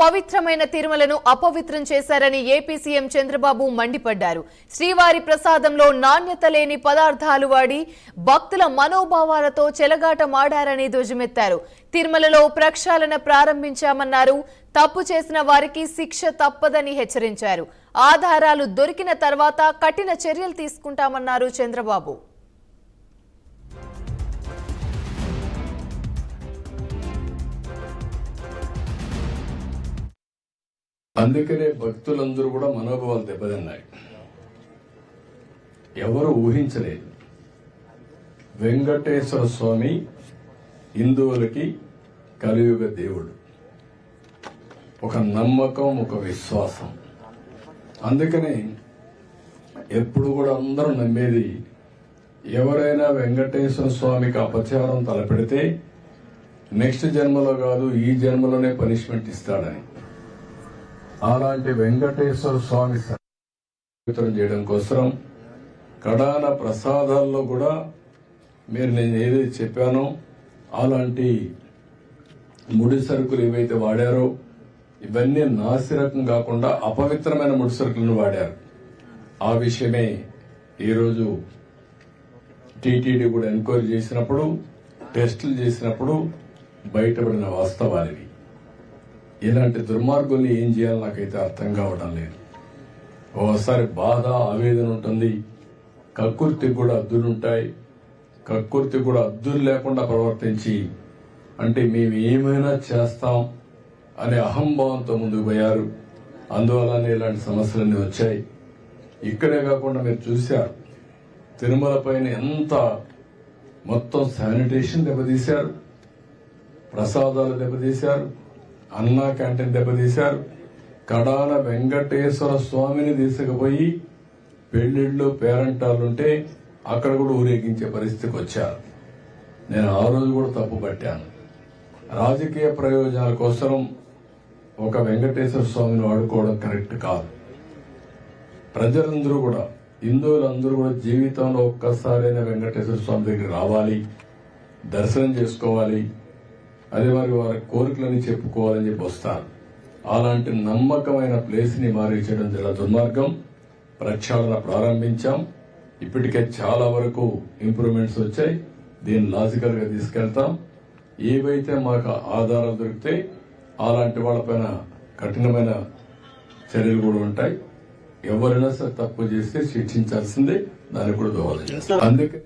పవిత్రమైన తిరుమలను అపవిత్రం చేశారని ఏపీ సీఎం చంద్రబాబు మండిపడ్డారు. శ్రీవారి ప్రసాదంలో నాణ్యత లేని పదార్థాలు వాడి భక్తుల మనోభావాలతో చెలగాటమాడారని ధ్వజమెత్తారు. తిరుమలలో ప్రక్షాళన ప్రారంభించామన్నారు. తప్పు చేసిన వారికి శిక్ష తప్పదని హెచ్చరించారు. ఆధారాలు దొరికిన తర్వాత కఠిన చర్యలు తీసుకుంటామన్నారు చంద్రబాబు. అందుకనే భక్తులందరూ కూడా మనోభావాలు దెబ్బతిన్నాయి. ఎవరు ఊహించలేదు. వెంకటేశ్వర స్వామి హిందువులకి కలియుగ దేవుడు. ఒక నమ్మకం ఒక విశ్వాసం. అందుకనే ఎప్పుడు కూడా అందరూ నమ్మేది ఎవరైనా వెంకటేశ్వర స్వామికి అపచారం తలపెడితే నెక్స్ట్ జన్మలో కాదు ఈ జన్మలోనే పనిష్మెంట్ ఇస్తాడని. అలాంటి వెంకటేశ్వర స్వామి పవిత్రం చేయడం కోసం కడాన ప్రసాదాల్లో కూడా మీరు నేను ఏదైతే చెప్పానో అలాంటి ముడి సరుకులు ఏవైతే వాడారో ఇవన్నీ నాసిరకం కాకుండా అపవిత్రమైన ముడి సరుకులను వాడారు. ఆ విషయమే ఈరోజు టీటీడీ కూడా ఎంక్వైరీ చేసినప్పుడు టెస్టులు చేసినప్పుడు బయటపడిన వాస్తవాలివి. ఇలాంటి దుర్మార్గుల్ని ఏం చేయాలో నాకైతే అర్థం కావడం లేదు. ఓసారి బాధ ఆవేదన ఉంటుంది. కక్కుర్తి కూడా అద్దులుంటాయి. కక్కుర్తి కూడా అద్దులు లేకుండా ప్రవర్తించి అంటే మేము ఏమైనా చేస్తాం అనే అహంభావంతో ముందుకు పోయారు. అందువల్లనే ఇలాంటి సమస్యలన్నీ వచ్చాయి. ఇక్కడే కాకుండా మీరు చూశారు. తిరుమల పైన ఎంత మొత్తం శానిటేషన్ దెబ్బతీశారు. ప్రసాదాలు దెబ్బతీశారు. అన్నా క్యాంటీన్ దెబ్బతీశారు. కడాల వెంకటేశ్వర స్వామిని తీసుకుపోయి పెళ్ళిళ్ళు పేరంటాలుంటే అక్కడ కూడా ఊరేగించే పరిస్థితికి వచ్చారు. నేను ఆ రోజు కూడా తప్పు పట్టాను. రాజకీయ ప్రయోజనాల కోసం ఒక వెంకటేశ్వర స్వామిని వాడుకోవడం కరెక్ట్ కాదు. ప్రజలందరూ కూడా హిందువులందరూ కూడా జీవితంలో ఒక్కసారైనా వెంకటేశ్వర స్వామి దగ్గరికి రావాలి దర్శనం చేసుకోవాలి అదే మరి వారి కోరికలని చెప్పుకోవాలని చెప్పి వస్తారు. అలాంటి నమ్మకమైన ప్లేస్ని మారించడం చాలా దుర్మార్గం. ప్రక్షాళన ప్రారంభించాం. ఇప్పటికే చాలా వరకు ఇంప్రూవ్మెంట్స్ వచ్చాయి. దీన్ని లాజికల్గా తీసుకెళ్తాం. ఏవైతే మాకు ఆధారాలు దొరికితే అలాంటి వాళ్ళపైన కఠినమైన చర్యలు కూడా ఉంటాయి. ఎవరైనా సరే తప్పు చేస్తే శిక్షించాల్సిందే. దానికి కూడా దోహదం చేస్తాం. అందుకే